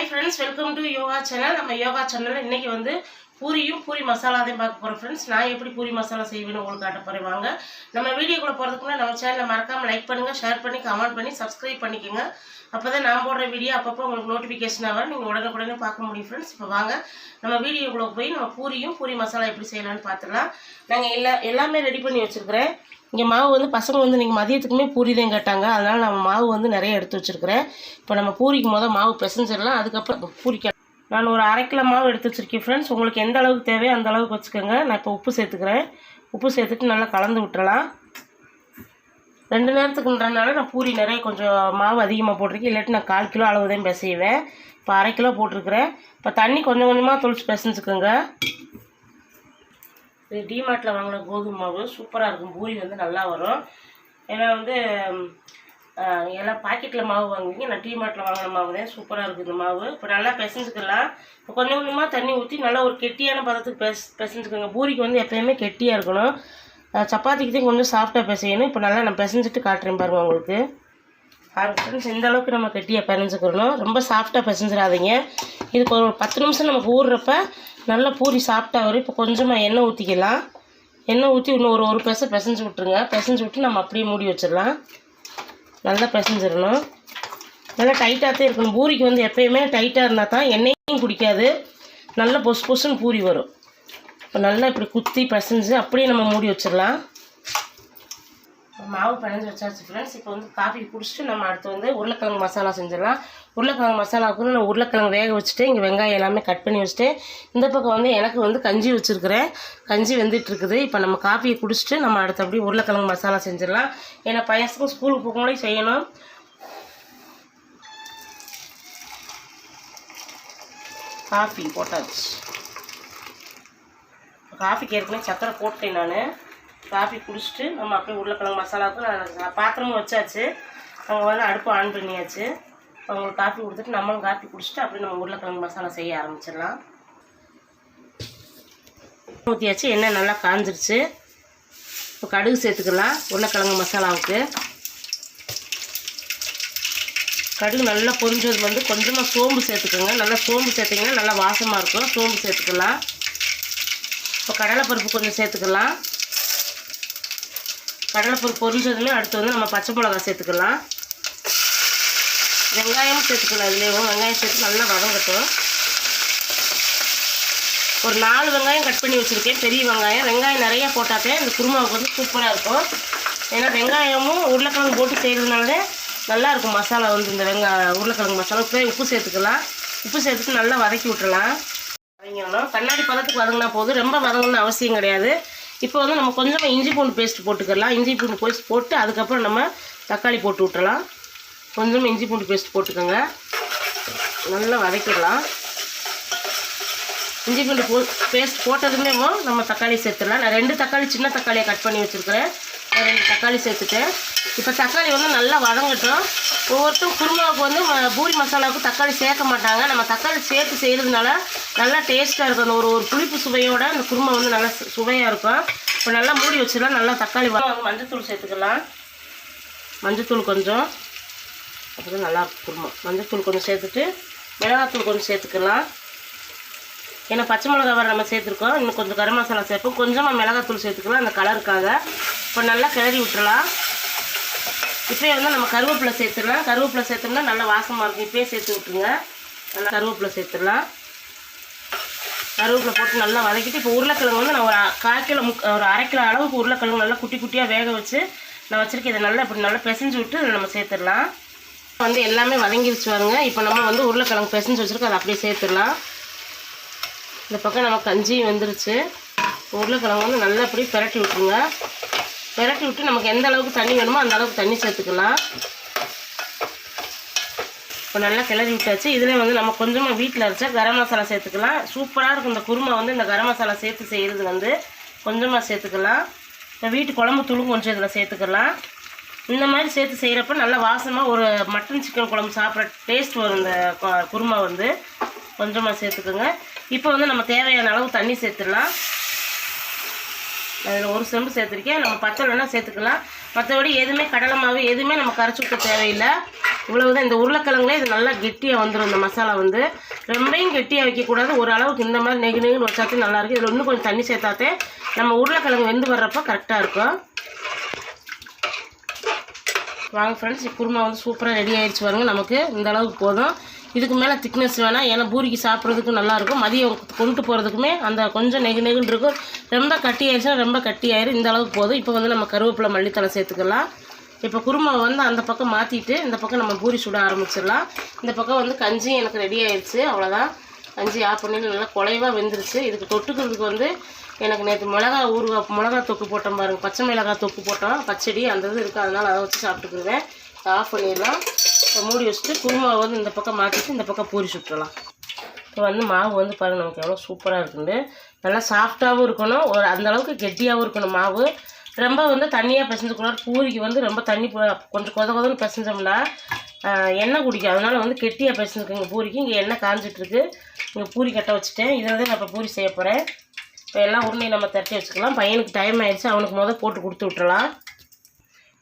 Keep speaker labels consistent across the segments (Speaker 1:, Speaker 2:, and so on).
Speaker 1: Hi friends welcome to yoga channel நம்ம யோகா சேனலில் இன்றைக்கி வந்து பூரியும் பூரி மசாலா தான் பார்க்க போகிறோம் ஃப்ரெண்ட்ஸ் நான் எப்படி பூரி மசாலா செய்வேன்னு உங்களுக்கு காட்ட போகிறேன் வாங்க. நம்ம வீடியோக்குள்ளே போகிறதுக்குள்ள நம்ம சேனலை மறக்காமல் லைக் பண்ணுங்கள் ஷேர் பண்ணி கமெண்ட் பண்ணி சப்ஸ்கிரைப் பண்ணிக்கோங்க. அப்போ தான் நான் போடுற வீடியோ அப்பப்போ உங்களுக்கு நோட்டிஃபிகேஷன் வரும். நீங்கள் உடனுக்குடனே பார்க்க முடியும் ஃப்ரெண்ட்ஸ் இப்போ வாங்க. நம்ம வீடியோக்குள்ளே போய் நம்ம பூரியும் பூரி மசாலா எப்படி செய்யலாம்னு பார்த்துடலாம் நாங்கள் எல்லா எல்லாமே ரெடி பண்ணி வச்சுருக்கிறேன். இங்கே மாவு வந்து பசங்க வந்து நீங்கள் மதியத்துக்குமே பூரி தான் கேட்டாங்க. அதனால் நம்ம மாவு வந்து நிறைய எடுத்து வச்சுருக்கிறேன். இப்போ நம்ம பூரிக்கு மொதல் மாவு பிசைஞ்சிடலாம். அதுக்கப்புறம் பூரிக்க நான் ஒரு அரை கிலோ மாவு எடுத்து வச்சுருக்கேன் ஃப்ரெண்ட்ஸ் உங்களுக்கு எந்த அளவுக்கு தேவையோ அந்த அளவுக்கு வச்சுக்கோங்க. நான் இப்போ உப்பு சேர்த்துக்கிறேன். உப்பு சேர்த்துட்டு நல்லா கலந்து விட்டுறலாம். ரெண்டு நேரத்துக்குன்றனால நான் பூரி நிறைய கொஞ்சம் மாவு அதிகமாக போட்டிருக்கேன். இல்லாட்டி நான் கால் கிலோ அளவு தான் பிசைவேன். இப்போ அரை கிலோ போட்டிருக்கிறேன். இப்போ தண்ணி கொஞ்சம் கொஞ்சமாக தொளிச்சு பிசைஞ்சுக்கோங்க. இது டிமார்ட்டில் வாங்கின கோதுமை மாவு. சூப்பராக இருக்கும். பூரி வந்து நல்லா வரும். ஏன்னா வந்து எல்லாம் பாக்கெட்டில் மாவு வாங்குவீங்க. நான் டிமார்ட்டில் வாங்கின மாவு தான் சூப்பராக இருக்குது இந்த மாவு. இப்போ நல்லா பிசைஞ்சுக்கலாம். இப்போ கொஞ்சம் கொஞ்சமாக தண்ணி ஊற்றி நல்லா ஒரு கெட்டியான பதத்துக்கு பெஸ் பிசைஞ்சுக்கோங்க. பூரிக்கு வந்து எப்போயுமே கெட்டியாக இருக்கணும். சப்பாத்திக்கு தான் கொஞ்சம் சாஃப்டாக பிசையணும். இப்போ நல்லா நான் பிசைஞ்சிட்டு காட்டுறேன் பாருங்கள் உங்களுக்கு. ஃப்ரெண்ட்ஸ் இந்த அளவுக்கு நம்ம கெட்டியாக பிணைஞ்சுக்கிறணும் ரொம்ப சாஃப்டாக பிசைஞ்சிடாதீங்க. இதுக்கு ஒரு பத்து நிமிஷம் நம்ம ஊறுறப்ப நல்லா பூரி சாஃப்டாக வரும். இப்போ கொஞ்சமாக எண்ணெய் ஊற்றிக்கலாம் எண்ணெய் ஊற்றி இன்னும் ஒரு ஒரு பெசை பிசைஞ்சு விட்ருங்க பிசைஞ்சு விட்டு நம்ம அப்படியே மூடி வச்சிடலாம். நல்லா பிசைஞ்சிடணும் நல்லா டைட்டாக தான் இருக்கணும். பூரிக்கு வந்து எப்பயுமே டைட்டாக இருந்தால் தான் எண்ணெயும் குடிக்காது. நல்லா பொசு பொசுன்னு பூரி வரும். இப்போ நல்லா இப்படி குத்தி பிசைஞ்சு அப்படியே நம்ம மூடி வச்சிடலாம். மாவு பிணைஞ்சு வச்சாச்சு ஃப்ரெண்ட்ஸ் இப்போ வந்து காஃபி குடிச்சிட்டு நம்ம அடுத்து வந்து உருளைக்கிழங்கு மசாலா செஞ்சிடலாம். உருளைக்கிழங்கு மசாலாவுக்கு நான் உருளைக்கிழங்கு வேக வச்சுட்டு இங்கே வெங்காயம் எல்லாமே கட் பண்ணி வச்சுட்டு இந்த பக்கம் வந்து எனக்கு வந்து கஞ்சி வச்சுருக்கிறேன். கஞ்சி வெந்துட்டுருக்குது. இப்போ நம்ம காஃபியை குடிச்சிட்டு நம்ம அடுத்தபடி அப்படியே உருளைக்கிழங்கு மசாலா செஞ்சிடலாம். ஏன்னா பையனுக்கும் ஸ்கூலுக்கு போகும்போது செய்யணும். காஃபி போட்டாச்சு. காஃபிக்கு ஏற்கனவே சக்கரை போட்டேன் நான். காஃபி குடிச்சிட்டு நம்ம அப்படியே உருளைக்கிழங்கு மசாலாவுக்கு நான் நான் பாத்திரமும் வச்சாச்சு. அவங்க வந்து அடுப்பு ஆன் பண்ணியாச்சு. அவங்களுக்கு காஃபி கொடுத்துட்டு நம்மளும் காஃபி குடிச்சிட்டு அப்படியே நம்ம உருளைக்கிழங்கு மசாலா செய்ய ஆரம்பிச்சிடலாம். ஊற்றியாச்சு எண்ணெய் நல்லா காஞ்சிருச்சு. இப்போ கடுகு சேர்த்துக்கலாம் உருளைக்கிழங்கு மசாலாவுக்கு. கடுகு நல்லா பொரிஞ்சது வந்து கொஞ்சமாக சோம்பு சேர்த்துக்கோங்க. நல்லா சோம்பு சேர்த்திங்கன்னா நல்லா வாசமாக இருக்கும். சோம்பு சேர்த்துக்கலாம். இப்போ கடலைப்பருப்பு கொஞ்சம் சேர்த்துக்கலாம். கடலைப்பருப்பு பொரிஞ்சதுமே அடுத்து வந்து நம்ம பச்சை மிளகா சேர்த்துக்கலாம். வெங்காயமும் சேர்த்துக்கலாம் அதுலேயும். வெங்காயம் சேர்த்து நல்லா வதங்கட்டும். ஒரு நாலு வெங்காயம் கட் பண்ணி வச்சுருக்கேன். பெரிய வெங்காயம். வெங்காயம் நிறைய போட்டாக்கே இந்த குருமாவுக்கு வந்து சூப்பராக இருக்கும். ஏன்னா வெங்காயமும் உருளைக்கிழங்கு போட்டு செய்கிறதுனால நல்லாயிருக்கும் மசாலா வந்து இந்த வெங்காய உருளைக்கிழங்கு மசாலா. இப்போ உப்பு சேர்த்துக்கலாம். உப்பு சேர்த்துட்டு நல்லா வதக்கி விட்டுறலாம். வதங்கிடணும். கண்ணாடி பதத்துக்கு வதங்கினா போதும். ரொம்ப வதங்கணும்னு அவசியம் கிடையாது. இப்போ வந்து நம்ம கொஞ்சமாக இஞ்சி பூண்டு பேஸ்ட் போட்டுக்கலாம். இஞ்சி பூண்டு பேஸ்ட் போட்டு அதுக்கப்புறம் நம்ம தக்காளி போட்டு விட்டுறலாம் கொஞ்சம் இஞ்சி பூண்டு பேஸ்ட் போட்டுக்கோங்க. நல்லா வதக்கிடலாம். இஞ்சி பூண்டு போ பேஸ்ட் போட்டதுமே நம்ம தக்காளி சேர்த்துடலாம். நான் ரெண்டு தக்காளி சின்ன தக்காளியை கட் பண்ணி வச்சுருக்கிறேன். நான் ரெண்டு தக்காளி சேர்த்துட்டேன். இப்போ தக்காளி வந்து நல்லா வதங்கட்டும். ஒவ்வொருத்தரும் குருமாவுக்கு வந்து ம- பூரி மசாலாவுக்கு தக்காளி சேர்க்க மாட்டாங்க. நம்ம தக்காளி சேர்த்து செய்கிறதுனால நல்லா டேஸ்ட்டாக இருக்கும். அந்த ஒரு ஒரு புளிப்பு சுவையோட அந்த குருமா வந்து நல்லா சுவையாக இருக்கும். இப்போ நல்லா மூடி வச்சிடலாம். நல்லா தக்காளி வ- வந்து மஞ்சத்தூள் சேர்த்துக்கலாம். மஞ்சத்தூள் கொஞ்சம். அப்போ நல்லா குருமா மஞ்சத்தூள் கொஞ்சம் சேர்த்துட்டு மிளகாத்தூள் கொஞ்சம் சேர்த்துக்கலாம். ஏன்னா பச்சை மிளகா வர நம்ம சேர்த்துருக்கோம். இன்னும் கொஞ்சம் கரம் மசாலா சேர்ப்போம். கொஞ்சமாக மிளகாத்தூள் சேர்த்துக்கலாம். அந்த கலருக்காக. இப்போ நல்லா கிளறி விட்டுறலாம். இப்போயே வந்து நம்ம கருவேப்பிலை சேர்த்துடலாம். கருவேப்பிலை சேர்த்தோம்னா நல்லா வாசமாக இருக்கும். இப்போயே சேர்த்து விட்டுருங்க. நல்லா கருவேப்பிலை சேர்த்துடலாம். கருவேப்பிலை போட்டு நல்லா வதக்கிட்டு இப்போ உருளைக்கிழங்கு வந்து நான் ஒரு அ- கால் கிலோ முக் ஒரு அரை கிலோ அளவுக்கு உருளைக்கிழங்கு நல்லா குட்டி குட்டியாக வேக வச்சு நான் வச்சுருக்கேன். இதை நல்லா இப்படி நல்லா பிசைஞ்சு விட்டு நம்ம சேர்த்துடலாம். வந்து எல்லாமே வதங்கிருச்சு பாருங்க. இப்போ நம்ம வந்து உருளைக்கிழங்கு பிசைஞ்சு வச்சுருக்கோம் அதை அப்படியே சேர்த்துடலாம். இந்த பக்கம் நம்ம கஞ்சி வெந்துருச்சு. உருளைக்கிழங்கு வந்து நல்லா அப்படியே பிரட்டி விட்டுருங்க. பிரட்டி விட்டு நமக்கு எந்த அளவுக்கு தண்ணி வேணுமோ அந்த அளவுக்கு தண்ணி சேர்த்துக்கலாம். இப்போ நல்லா கிளறி விட்டாச்சு. இதில் வந்து நம்ம கொஞ்சமாக வீட்டில் அரைச்சா கரம் மசாலா சேர்த்துக்கலாம். சூப்பராக இருக்கும். இந்த குருமா வந்து இந்த கரம் மசாலா சேர்த்து செய்கிறது வந்து கொஞ்சமாக சேர்த்துக்கலாம். இப்போ வீட்டு குழம்பு தூளும் கொஞ்சம் இதில் சேர்த்துக்கலாம். இந்த மாதிரி சேர்த்து செய்கிறப்ப நல்லா வாசமாக ஒரு மட்டன் சிக்கன் குழம்பு சாப்பிட்ற டேஸ்ட் வரும் இந்த கு- குருமா வந்து. கொஞ்சமாக சேர்த்துக்கோங்க. இப்போ வந்து நம்ம தேவையான அளவு தண்ணி சேர்த்துடலாம். அதில் ஒரு செம்பு சேர்த்துருக்கேன். நம்ம பச்சை வேணால் சேர்த்துக்கலாம். மற்றபடி எதுவுமே கடலை மாவு எதுவுமே நம்ம கரைச்சி ஊற்ற தேவையில்லை. இவ்வளவுதான். இந்த உருளைக்கிழங்குல இது நல்லா கெட்டியாக வந்துடும் இந்த மசாலா வந்து. ரொம்பையும் கெட்டியாக வைக்கக்கூடாது. ஒரு அளவுக்கு இந்த மாதிரி நெகு நெகுன்னு வச்சாத்தையும் நல்லாயிருக்கும் இதில் இன்னும் கொஞ்சம் தண்ணி சேர்த்தாத்தே நம்ம உருளைக்கிழங்கு வெந்து வர்றப்போ கரெக்டாக இருக்கும். வாங்க ஃப்ரெண்ட்ஸ் குருமா வந்து சூப்பராக ரெடி ஆகிடுச்சு வருங்க நமக்கு இந்த அளவுக்கு போதும். இதுக்கு மேலே திக்னஸ் வேணாம். ஏன்னா பூரிக்கு சாப்பிட்றதுக்கும் நல்லாயிருக்கும் மதியம் கொண்டு போகிறதுக்குமே அந்த கொஞ்சம் நெகு நெகுன்னு இருக்கும். ரொம்ப கட்டி ஆயிடுச்சுன்னா ரொம்ப கட்டி ஆயிரும். இந்த அளவுக்கு போதும். இப்போ வந்து நம்ம கருவேப்பிலை மல்லித்தலை சேர்த்துக்கலாம். இப்போ குருமாவை வந்து அந்த பக்கம் மாற்றிட்டு இந்த பக்கம் நம்ம பூரி சுட ஆரம்பிச்சிடலாம். இந்த பக்கம் வந்து கஞ்சி எனக்கு ரெடி ஆயிடுச்சு. அவ்வளோதான் கஞ்சி ஆஃப் பண்ணி நல்லா குலைவாக வெந்துருச்சு. இதுக்கு தொட்டுக்கிறதுக்கு வந்து எனக்கு நேற்று மிளகா ஊறுகா மிளகா தொக்கு போட்டோம் பாருங்க. பச்சை மிளகாய் தொக்கு போட்டோம் பச்சடி அந்த இது இருக்குது அதனால் அதை வச்சு சாப்பிட்டுக்குருவேன். ஆஃப் பண்ணிடலாம். இப்போ மூடி வச்சுட்டு குருமாவை வந்து இந்த பக்கம் மாற்றிட்டு இந்த பக்கம் பூரி சுட்டுடலாம். இப்போ வந்து மாவு வந்து பாருங்கள் நமக்கு எவ்வளோ சூப்பராக இருக்குது நல்லா சாஃப்டாகவும் இருக்கணும். ஒரு அந்த அளவுக்கு கெட்டியாகவும் இருக்கணும் மாவு. ரொம்ப வந்து தண்ணியாக பிசைஞ்சுக்கூடாது பூரிக்கு வந்து ரொம்ப தண்ணி கொஞ்சம் கொத கொதன்னு பிசைஞ்சோம்னா எண்ணெய் குடிக்கும். அதனால் வந்து கெட்டியாக பிசைஞ்சுக்கோங்க பூரிக்கு. இங்கே எண்ணெய் காஞ்சிட்ருக்கு இங்கே பூரி கட்ட வச்சுட்டேன். இதில் தான் நான் இப்போ பூரி செய்ய போகிறேன் இப்போ எல்லாம் உருண்டையை நம்ம தட்டி வச்சுக்கலாம். பையனுக்கு டைம் ஆயிடுச்சு அவனுக்கு முதல் போட்டு கொடுத்து விட்டுலாம்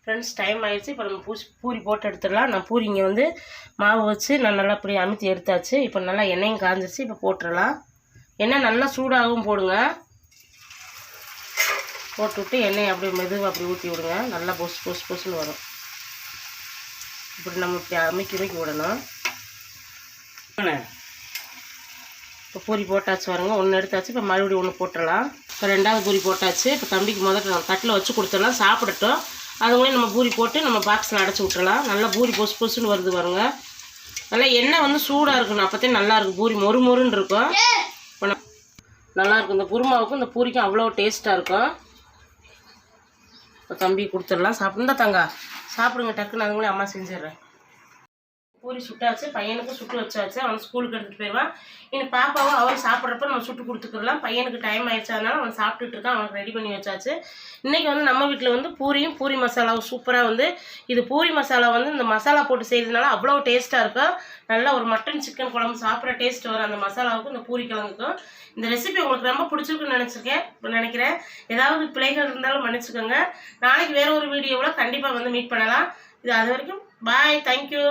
Speaker 1: ஃப்ரெண்ட்ஸ் டைம் ஆயிடுச்சு. இப்போ நம்ம பூசி பூரி போட்டு எடுத்துடலாம். நான் பூரி இங்கே வந்து மாவு வச்சு நான் நல்லா இப்படி அமுத்தி எடுத்தாச்சு. இப்போ நல்லா எண்ணெயும் காஞ்சிருச்சு. இப்போ போட்டுடலாம். எண்ணெய் நல்லா சூடாகவும் போடுங்க. போட்டு விட்டு எண்ணெயை அப்படியே மெதுவாக அப்படி ஊற்றி விடுங்க. நல்லா பொசு பொசு பொசுன்னு வரும். இப்படி நம்ம இப்படி அமைக்கி அமைக்கி விடணும். இப்போ பூரி போட்டாச்சு பாருங்க. ஒன்று எடுத்தாச்சு. இப்போ மறுபடியும் ஒன்று போட்டுடலாம். இப்போ ரெண்டாவது பூரி போட்டாச்சு. இப்போ தம்பிக்கு முதல்ல தட்டில் வச்சு கொடுத்துடலாம். சாப்பிடட்டும். அதுங்களே நம்ம பூரி போட்டு நம்ம பாக்ஸில் அடைச்சி விட்டுறலாம் நல்லா பூரி பொசு பொசுன்னு வருது பாருங்க. நல்லா எண்ணெய் வந்து சூடாக இருக்கணும். அப்போத்தே நல்லாயிருக்கும் பூரி மொறு மொறுன்னு இருக்கும். இப்போ நல்லாயிருக்கும் நல்லா இருக்கும். இந்த குருமாவுக்கும் இந்த பூரிக்கும் அவ்வளோ டேஸ்ட்டாக இருக்கும். இப்போ தம்பி கொடுத்துடலாம். சாப்பிடுந்தா தங்கா. சாப்பிடுங்க டக்குன்னு. அதுங்களே அம்மா செஞ்சிடுறேன். பூரி சுட்டாச்சு பையனுக்கு சுட்டு வச்சாச்சு. அவன் ஸ்கூலுக்கு எடுத்துகிட்டு போயிடுவான். இனி பாப்பாவும் அவர் சாப்பிட்றப்ப நம்ம சுட்டு கொடுத்துக்கலாம். பையனுக்கு டைம் ஆயிடுச்சு அதனால அவன் சாப்பிட்டுட்டு இருக்கான். அவனுக்கு ரெடி பண்ணி வச்சாச்சு. இன்றைக்கி வந்து நம்ம வீட்டில் வந்து பூரியும் பூரி மசாலாவும் சூப்பராக வந்து இது பூரி மசாலா வந்து இந்த மசாலா போட்டு செய்கிறதுனால அவ்வளோ டேஸ்ட்டாக இருக்கும். நல்லா ஒரு மட்டன் சிக்கன் குழம்பு சாப்பிட்ற டேஸ்ட் வரும் அந்த மசாலாவுக்கும் இந்த பூரி கிழங்குக்கும். இந்த ரெசிபி உங்களுக்கு ரொம்ப பிடிச்சிருக்குன்னு நினச்சிருக்கேன். இப்போ நினைக்கிறேன். ஏதாவது பிழைகள் இருந்தாலும் மன்னிச்சுக்கோங்க. நாளைக்கு வேறு ஒரு வீடியோவில் கண்டிப்பாக வந்து மீட் பண்ணலாம். இது அது வரைக்கும் பாய் தேங்க்யூ